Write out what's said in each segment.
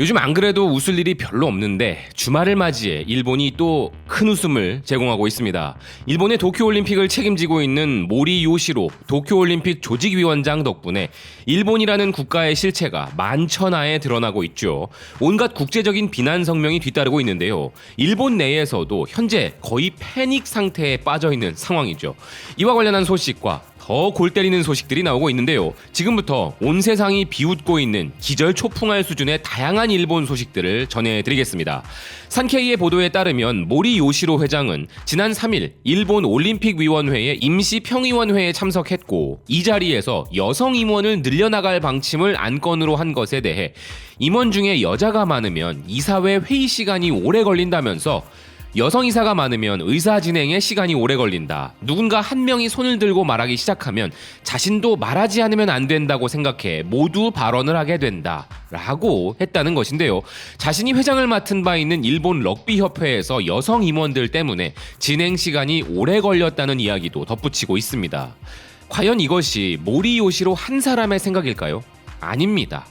요즘 안 그래도 웃을 일이 별로 없는데 주말을 맞이해 일본이 또 큰 웃음을 제공하고 있습니다. 일본의 도쿄올림픽을 책임지고 있는 모리 요시로 도쿄올림픽 조직위원장 덕분에 일본이라는 국가의 실체가 만천하에 드러나고 있죠. 온갖 국제적인 비난 성명이 뒤따르고 있는데요. 일본 내에서도 현재 거의 패닉 상태에 빠져 있는 상황이죠. 이와 관련한 소식과 더 골 때리는 소식들이 나오고 있는데요. 지금부터 온 세상이 비웃고 있는 기절 초풍할 수준의 다양한 일본 소식들을 전해드리겠습니다. 산케이의 보도에 따르면 모리 요시로 회장은 지난 3일 일본 올림픽위원회의 임시 평의원회에 참석했고 이 자리에서 여성 임원을 늘려나갈 방침을 안건으로 한 것에 대해 임원 중에 여자가 많으면 이사회 회의 시간이 오래 걸린다면서 여성 이사가 많으면 의사 진행에 시간이 오래 걸린다. 누군가 한 명이 손을 들고 말하기 시작하면 자신도 말하지 않으면 안 된다고 생각해 모두 발언을 하게 된다. 라고 했다는 것인데요. 자신이 회장을 맡은 바 있는 일본 럭비 협회에서 여성 임원들 때문에 진행 시간이 오래 걸렸다는 이야기도 덧붙이고 있습니다. 과연 이것이 모리요시로 한 사람의 생각일까요? 아닙니다.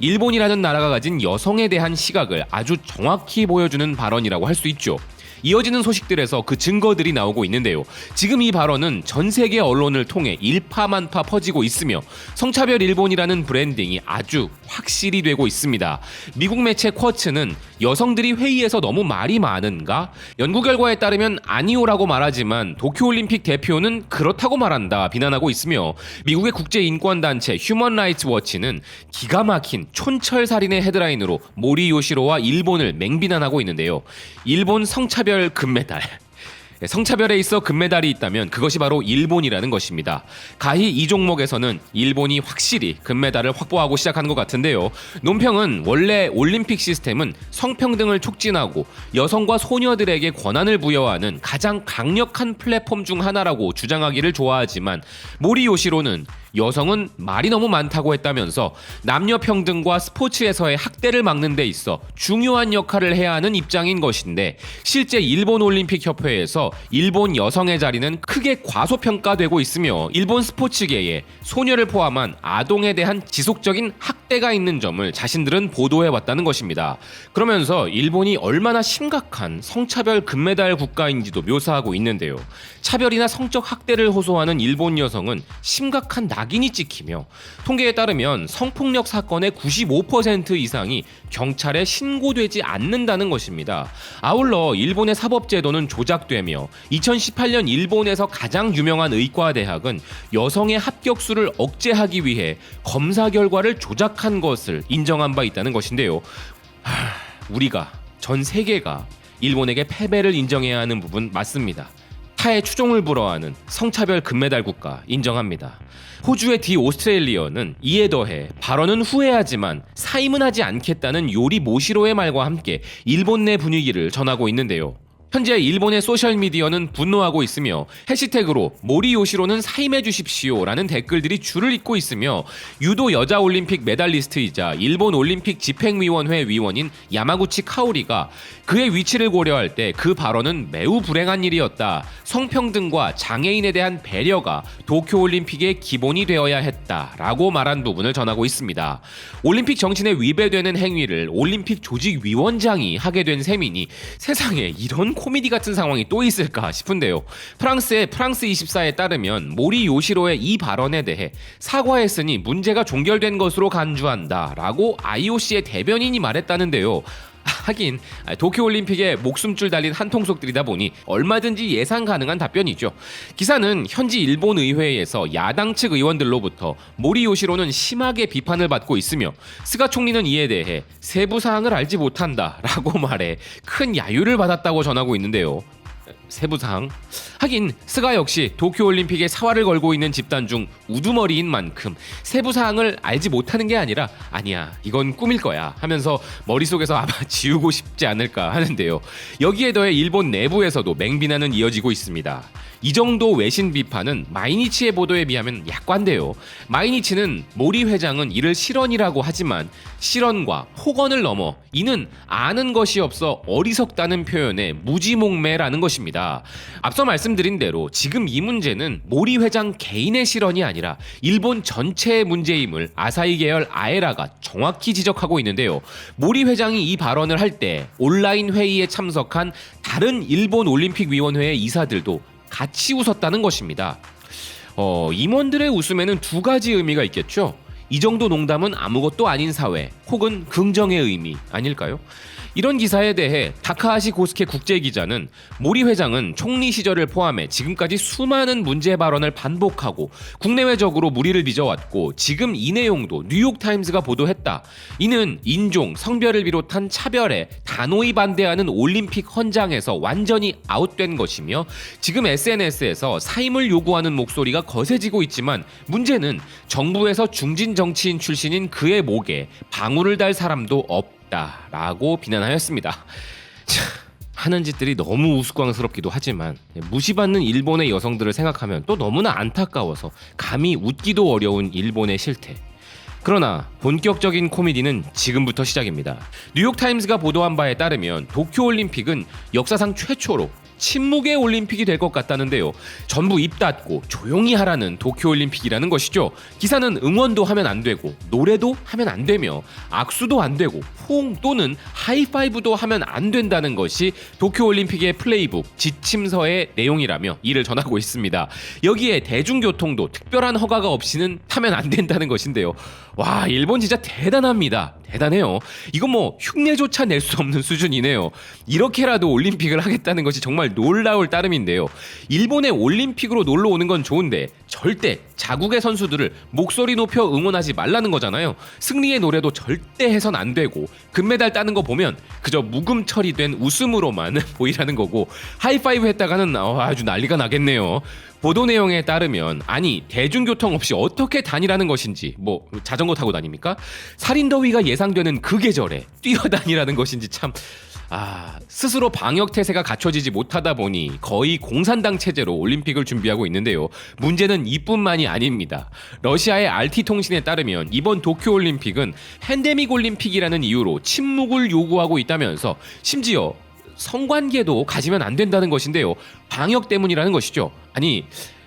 일본이라는 나라가 가진 여성에 대한 시각을 아주 정확히 보여주는 발언이라고 할 수 있죠. 이어지는 소식들에서 그 증거들이 나오고 있는데요. 지금 이 발언은 전 세계 언론을 통해 일파만파 퍼지고 있으며 성차별 일본이라는 브랜딩이 아주 확실히 되고 있습니다. 미국 매체 쿼츠는 여성들이 회의에서 너무 말이 많은가? 연구 결과에 따르면 아니오라고 말하지만 도쿄올림픽 대표는 그렇다고 말한다 비난하고 있으며 미국의 국제 인권 단체 휴먼 라이츠 워치는 기가 막힌 촌철살인의 헤드라인으로 모리 요시로와 일본을 맹비난하고 있는데요. 일본 성차별 금메달. 네, 성차별에 있어 금메달이 있다면 그것이 바로 일본이라는 것입니다. 가히 이 종목에서는 일본이 확실히 금메달을 확보하고 시작한 것 같은데요. 논평은 원래 올림픽 시스템은 성평등을 촉진하고 여성과 소녀들에게 권한을 부여하는 가장 강력한 플랫폼 중 하나라고 주장하기를 좋아하지만 모리 요시로는 여성은 말이 너무 많다고 했다면서 남녀 평등과 스포츠에서의 학대를 막는 데 있어 중요한 역할을 해야 하는 입장인 것인데 실제 일본 올림픽 협회에서 일본 여성의 자리는 크게 과소평가되고 있으며 일본 스포츠계에 소녀를 포함한 아동에 대한 지속적인 학 대가 있는 점을 자신들은 보도해 왔다는 것입니다. 그러면서 일본이 얼마나 심각한 성차별 금메달 국가인지도 묘사하고 있는데요. 차별이나 성적 학대를 호소하는 일본 여성은 심각한 낙인이 찍히며 통계에 따르면 성폭력 사건의 95% 이상이 경찰에 신고되지 않는다는 것입니다. 아울러 일본의 사법제도는 조작되며 2018년 일본에서 가장 유명한 의과대학은 여성의 합격수를 억제하기 위해 검사 결과를 조작 한 것을 인정한 바 있다는 것인데요. 하, 우리가 전 세계가 일본에게 패배를 인정해야 하는 부분 맞습니다. 타의 추종을 불허하는 성차별 금메달 국가 인정합니다. 호주의 디 오스트레일리언은 이에 더해 발언은 후회하지만 사임은 하지 않겠다는 요리 모시로의 말과 함께 일본 내 분위기를 전하고 있는데요. 현재 일본의 소셜미디어는 분노하고 있으며 해시태그로 모리요시로는 사임해 주십시오 라는 댓글들이 줄을 잇고 있으며 유도 여자 올림픽 메달리스트이자 일본 올림픽 집행위원회 위원인 야마구치 카오리가 그의 위치를 고려할 때 그 발언은 매우 불행한 일이었다. 성평등과 장애인에 대한 배려가 도쿄올림픽의 기본이 되어야 했다 라고 말한 부분을 전하고 있습니다. 올림픽 정신에 위배되는 행위를 올림픽 조직위원장이 하게 된 셈이니 세상에 이런 코미디 같은 상황이 또 있을까 싶은데요. 프랑스의 프랑스 24에 따르면 모리 요시로의 이 발언에 대해 사과했으니 문제가 종결된 것으로 간주한다라고 IOC의 대변인이 말했다는데요. 하긴 도쿄올림픽에 목숨줄 달린 한통속들이다 보니 얼마든지 예상 가능한 답변이죠. 기사는 현지 일본 의회에서 야당 측 의원들로부터 모리 요시로는 심하게 비판을 받고 있으며 스가 총리는 이에 대해 세부 사항을 알지 못한다라고 말해 큰 야유를 받았다고 전하고 있는데요. 세부사항. 하긴 스가 역시 도쿄올림픽에 사활을 걸고 있는 집단 중 우두머리인 만큼 세부사항을 알지 못하는 게 아니라 아니야 이건 꿈일 거야 하면서 머릿속에서 아마 지우고 싶지 않을까 하는데요. 여기에 더해 일본 내부에서도 맹비난은 이어지고 있습니다. 이 정도 외신 비판은 마이니치의 보도에 비하면 약관데요. 마이니치는 모리 회장은 이를 실언이라고 하지만 실언과 폭언을 넘어 이는 아는 것이 없어 어리석다는 표현에 무지몽매라는 것입니다 있습니다. 앞서 말씀드린 대로 지금 이 문제는 모리 회장 개인의 실언이 아니라 일본 전체의 문제임을 아사히 계열 아에라가 정확히 지적하고 있는데요. 모리 회장이 이 발언을 할 때 온라인 회의에 참석한 다른 일본 올림픽 위원회의 이사들도 같이 웃었다는 것입니다. 어, 임원들의 웃음에는 두 가지 의미가 있겠죠. 이 정도 농담은 아무것도 아닌 사회 혹은 긍정의 의미 아닐까요? 이런 기사에 대해 다카하시 고스케 국제기자는 모리 회장은 총리 시절을 포함해 지금까지 수많은 문제 발언을 반복하고 국내외적으로 무리를 빚어왔고 지금 이 내용도 뉴욕타임스가 보도했다. 이는 인종, 성별을 비롯한 차별에 단호히 반대하는 올림픽 헌장에서 완전히 아웃된 것이며 지금 SNS에서 사임을 요구하는 목소리가 거세지고 있지만 문제는 정부에서 중진 정치인 출신인 그의 목에 방울을 달 사람도 없다 라고 비난하였습니다. 차, 하는 짓들이 너무 우스꽝스럽기도 하지만 무시받는 일본의 여성들을 생각하면 또 너무나 안타까워서 감히 웃기도 어려운 일본의 실태. 그러나 본격적인 코미디는 지금부터 시작입니다. 뉴욕타임스가 보도한 바에 따르면 도쿄올림픽은 역사상 최초로 침묵의 올림픽이 될 것 같다는데요. 전부 입 닫고 조용히 하라는 도쿄올림픽이라는 것이죠. 기사는 응원도 하면 안 되고 노래도 하면 안 되며 악수도 안 되고 호응 또는 하이파이브도 하면 안 된다는 것이 도쿄올림픽의 플레이북 지침서의 내용이라며 이를 전하고 있습니다. 여기에 대중교통도 특별한 허가가 없이는 타면 안 된다는 것인데요. 와 일본 진짜 대단합니다. 대단해요. 이건 뭐 흉내조차 낼 수 없는 수준이네요. 이렇게라도 올림픽을 하겠다는 것이 정말 놀라울 따름인데요. 일본의 올림픽으로 놀러 오는 건 좋은데 절대 자국의 선수들을 목소리 높여 응원하지 말라는 거잖아요. 승리의 노래도 절대 해선 안 되고 금메달 따는 거 보면 그저 묵음 처리된 웃음으로만 보이라는 거고 하이파이브 했다가는 어, 아주 난리가 나겠네요. 보도 내용에 따르면 아니 대중교통 없이 어떻게 다니라는 것인지 뭐 자전거 타고 다닙니까? 살인 더위가 예상되는 그 계절에 뛰어다니라는 것인지 참 아, 스스로 방역 태세가 갖춰지지 못하다 보니 거의 공산당 체제로 올림픽을 준비하고 있는데요. 문제는 이뿐만이 아닙니다. 러시아의 RT 통신에 따르면 이번 도쿄 올림픽은 팬데믹 올림픽이라는 이유로 침묵을 요구하고 있다면서 심지어 성관계도 가지면 안 된다는 것인데요. 방역 때문이라는 것이죠. 아니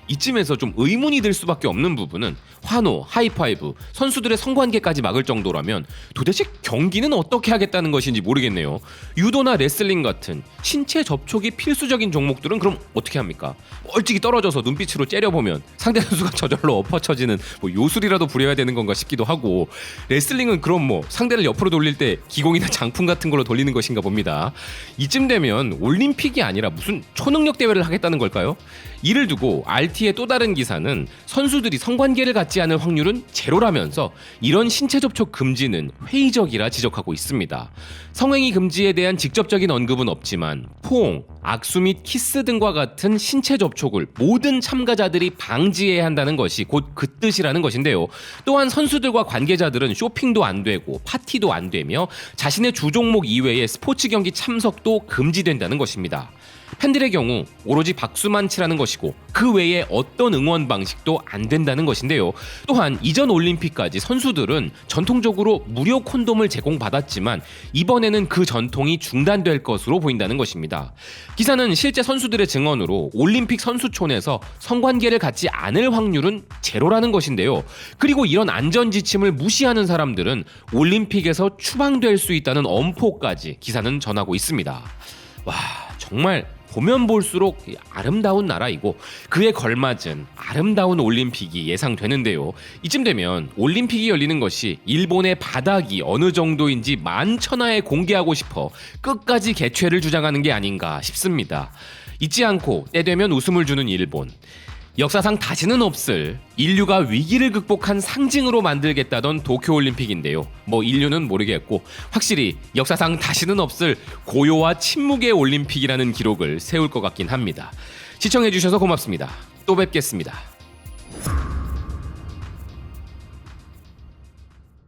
이쯤에서 좀 의문이 들 수밖에 없는 부분은 환호, 하이파이브, 선수들의 성관계까지 막을 정도라면 도대체 경기는 어떻게 하겠다는 것인지 모르겠네요. 유도나 레슬링 같은 신체 접촉이 필수적인 종목들은 그럼 어떻게 합니까? 멀찍이 떨어져서 눈빛으로 째려보면 상대 선수가 저절로 엎어쳐지는 뭐 요술이라도 부려야 되는 건가 싶기도 하고 레슬링은 그럼 뭐 상대를 옆으로 돌릴 때 기공이나 장풍 같은 걸로 돌리는 것인가 봅니다. 이쯤 되면 올림픽이 아니라 무슨 초능력 대회를 하겠다는 걸까요? 이를 두고 RT의 또 다른 기사는 선수들이 성관계를 갖지 않을 확률은 제로라면서 이런 신체 접촉 금지는 회의적이라 지적하고 있습니다. 성행위 금지에 대한 직접적인 언급은 없지만 포옹, 악수 및 키스 등과 같은 신체 접촉을 모든 참가자들이 방지해야 한다는 것이 곧 그 뜻이라는 것인데요. 또한 선수들과 관계자들은 쇼핑도 안 되고 파티도 안 되며 자신의 주 종목 이외의 스포츠 경기 참석도 금지된다는 것입니다. 팬들의 경우 오로지 박수만 치라는 것이고 그 외에 어떤 응원 방식도 안 된다는 것인데요. 또한 이전 올림픽까지 선수들은 전통적으로 무료 콘돔을 제공받았지만 이번에는 그 전통이 중단될 것으로 보인다는 것입니다. 기사는 실제 선수들의 증언으로 올림픽 선수촌에서 성관계를 갖지 않을 확률은 제로라는 것인데요. 그리고 이런 안전 지침을 무시하는 사람들은 올림픽에서 추방될 수 있다는 엄포까지 기사는 전하고 있습니다. 와 정말 보면 볼수록 아름다운 나라이고 그에 걸맞은 아름다운 올림픽이 예상되는데요. 이쯤 되면 올림픽이 열리는 것이 일본의 바닥이 어느 정도인지 만천하에 공개하고 싶어 끝까지 개최를 주장하는 게 아닌가 싶습니다. 잊지 않고 때 되면 웃음을 주는 일본. 역사상 다시는 없을 인류가 위기를 극복한 상징으로 만들겠다던 도쿄올림픽인데요. 뭐 인류는 모르겠고 확실히 역사상 다시는 없을 고요와 침묵의 올림픽이라는 기록을 세울 것 같긴 합니다. 시청해주셔서 고맙습니다. 또 뵙겠습니다.